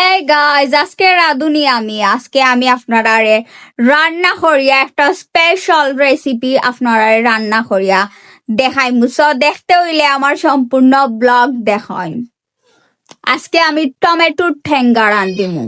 হ্যাঁ গাইজ আজকে রাঁধুনি আমি। আজকে আমি আপনারা রান্না করিয়া একটা স্পেশাল রেসিপি আপনারা রান্না করিয়া দেখাই মুসো দেখতে হইলে আমার সম্পূর্ণ ব্লগ দেখাই আজকে আমি টমেটোর ঠেঙ্গা রান্ধিমু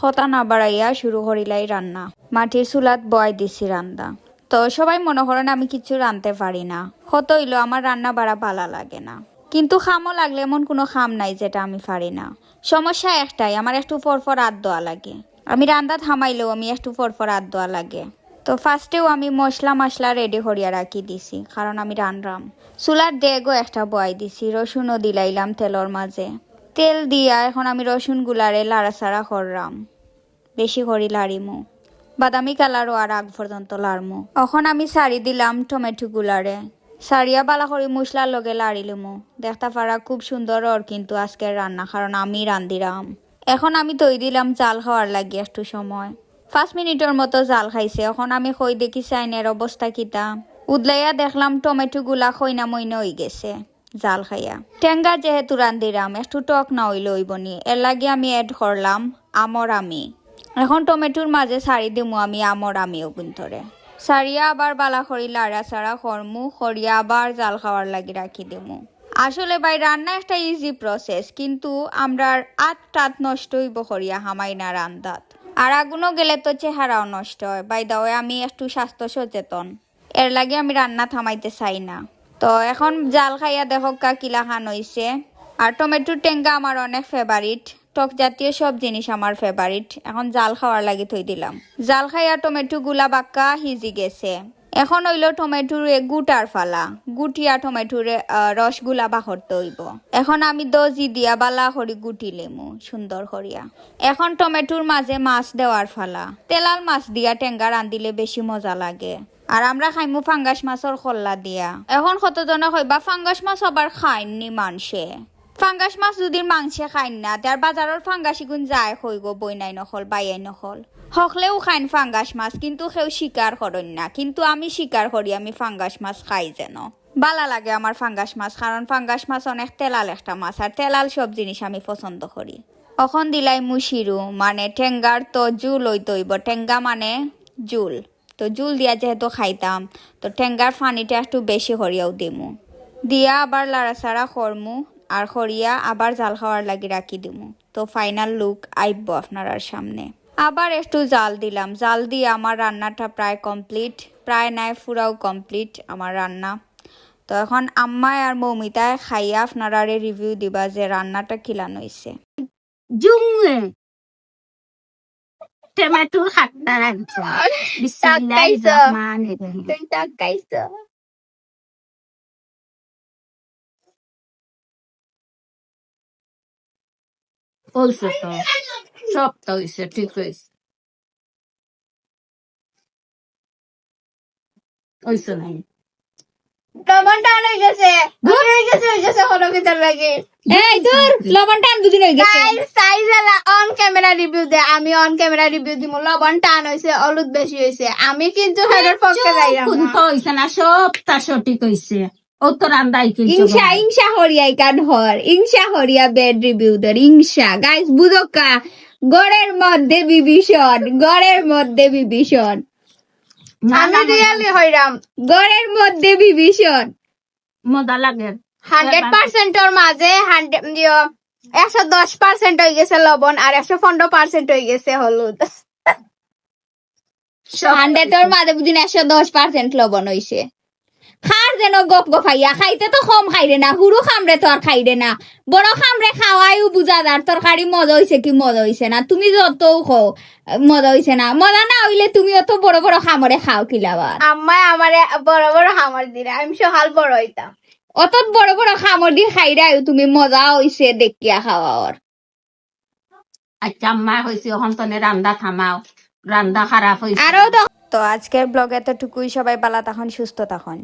হতা না বাড়াইয়া শুরু করিলাই রান্না। মাটির চুলাত বয় দিছি রান্না তো সবাই মনে করেন আমি কিছু রাঁধতে পারি না। হত হইল, আমার রান্না বাড়া ভালো লাগে না। কিন্তু খামও লাগলে এমন কোনো খাম নাই যেটা আমি পারি না। সমস্যা একটাই, আমার একটু ফরফর আদ দেওয়া লাগে। আমি রান্না থামাইলেও আমি একটু ফরফর আদ দেওয়া লাগে। তো ফার্স্টেও আমি মশলা মশলা রেডি করিয়া রাখি দিছি, কারণ আমি রানরাম চুলার ডেগও একটা বয়াই দিছি, রসুনও দিলাইলাম তেলর মাঝে। তেল দিয়া এখন আমি রসুন গুলারে লাড়াচাড়া করলাম বেশি করি লাড়িমু। বাদামি কালারও আর আগ পর্যন্ত লাড়মু। এখন আমি শাড়ি দিলাম টমেটো গুলারে সারিয়া বালা করি মশলার লগে লাড়িলিমু দেখতে পারা খুব সুন্দর ওর কিন্তু আজকের রান্না কারণ আমি রান্ধিরাম এখন আমি তৈ দিলাম জাল খাওয়ার লাগি একটু সময়। পাঁচ মিনিটের মতো জাল খাইছে, এখন আমি কই দেখি চাইনের অবস্থা কিতা। উদলাইয়া দেখলাম টমেটো গুলা খইনা মইনা হয়ে গেছে, জাল খাইয়া। টেঙ্গা যেহেতু রান্ধিরাম একটু টক না হইলে হইবনি এর লাগে আমি এড করলাম আমর আমি এখন টমেটোর মাঝে সারি দিমু আমি আমর আমিও গুন্তরে সারিয়া আবার বালা খড়ি, লাড়া সাড়া খরমু খড়িয়া আবার জাল খাওয়ার লাগি রাখি দিমু। আসলে ভাই, রান্না একটা ইজি প্রসেস কিন্তু আমরা আট টাত নষ্ট হইব খড়িয়া হামাই না রান্দাত। আর আগুনও গেলে তো চেহারাও নষ্ট হয়। বাই দাও আমি একটু স্বাস্থ্য সচেতন। এর লাগে আমি রান্না থামাইতে চাই না। তো এখন জাল খাইয়া দেখো কা কিলা খান হইছে। আর টমেটোর টেঙ্গা আমার অনেক ফেভারিট টক জাতীয় সব জিনিস আমার ফেভারিট এখন জাল খাওয়ার লাগি থই দিলাম। জাল খাইয়া টমেটো গুলা বাক্কা হিজি গেছে। এখন হইল টমেটোর গুটার ফালা। গুটিয়া টমেটোর রসগুলা বাহরতে হইব এখন আমি দজি দিয়া বালা হরি গুটি লেমু, সুন্দর করিয়া এখন টমেটোর মাঝে মাছ দেওয়ার ফালা। তেলাল মাছ দিয়া টেঙ্গা রান্ধিলে বেশি মজা লাগে। আর আমরা খাইমু ফাঙ্গাস মাছর খল্লা দিয়া। এখন কতজনে কইবা ফাঙ্গাস মাছ আবার খাইননি মানসে। ফাঙ্গাস মাছ যদি মাংসে খাইন না তার বাজারের ফাঙ্গাসি গুণ যায় হইব বই নাই নখল বাইয়াই নখল হকলেও খাইন ফাঙ্গাস মাছ, কিন্তু সেও স্বীকার করেন না, কিন্তু আমি স্বীকার করি আমি ফাঙ্গাস মাছ খাই যেন। বালা লাগে আমার ফাঙ্গাস মাছ, কারণ ফাঙ্গাস মাছ অনেক তেলাল একটা মাছ, আর তেলাল সব জিনিস আমি পছন্দ করি। অখন দিলাই মুশিরু মানে ঠেঙ্গার তো জুল ওই তৈব ঠেঙ্গা মানে জুল। তো জুল দিয়া যেহেতু খাইতাম, তো ঠেঙ্গার ফানিটা একটু বেশি হরিয়াও দিমু। দিয়া আবার লাড়াচাড়া করমু। আর খড়িয়া আবার জাল খাওয়ার লাগি রাখি দিমু। তো ফাইনাল লুক আইব আপনার সামনে। আবার একটু জাল দিলাম। জাল দিয়ে আমার রান্নাটা প্রায় কমপ্লিট প্রায় নাই ফুরাও কমপ্লিট আমার রান্না। তো এখন আম্মায় আর মৌমিতায় খাইয়া আপনারা রিভিউ দিবা যে রান্নাটা খিলানো হয়েছে জুমে টমেটো খাট্টা রাখছে বিসমিল্লাহির রহমানির বলছে তো সব তো হয়েছে ঠিক হয়েছে হয়েছে নাই লবণ টান হয়ে গেছে হয়ে গেছে হয়ে গেছে হলো ভিতর লাগে এই দূর লবণ টান দুদিন হয়ে গেছে guys size on camera review দে আমি অন ক্যামেরা রিভিউ দিমু লবণ টান হইছে হলুদ বেশি হইছে আমি কিন্তু হেডের পক্ষে যাইলাম কোন তো হয়েছে না সব তা সঠিক হয়েছে ইংসা ইংসা হরিয়া কান হর ইংসা হরিয়া বেড রিভিউ দের ইংসা গাইস বুঝকা গড়ের মধ্যে বিভীষণ গড়ের মধ্যে বিভীষণ। আমি রিয়ালি হইরাম। গড়ের মধ্যে বিভীষণ। মজা লাগে। হান্ড্রেড পার্সেন্টর মাঝে হান্ড্রেড একশো দশ পার্সেন্ট হয়ে গেছে লবণ আর একশো পনেরো পার্সেন্ট হয়ে গেছে হলুদ। হান্ড্রেডের মাঝে বুঝিন একশো দশ পার্সেন্ট লবণ হইছে। খার যেন গপ গপাইয়া খাইতে তো কম খাইরে না হুরু খামরে তো আর খাইরে না। বড় খামরে খাওয়াইও বুঝাদার তরকারি মজা হইছে কি মজা হইছে না তুমি যতও খাও মজা হইছে না। মজা না হইলে তুমি অত বড় বড় খামরে খাও কিলাবার আম্মাই আমারে বড় বড় হামার দিলে আমি সকাল বড় হইতাম। অত বড় বড় খামর দিয়ে খাইরাই তুমি মজা হইছে দেখিয়া খাওয়ার আচ্ছা মা হয়েছে ওখান তনে রান্দা থামাও। রান্দা খারাপ হয়েছে আরও তো তো আজকের ব্লগ এতটুকুই সবাই বালা তখন সুস্থ তখন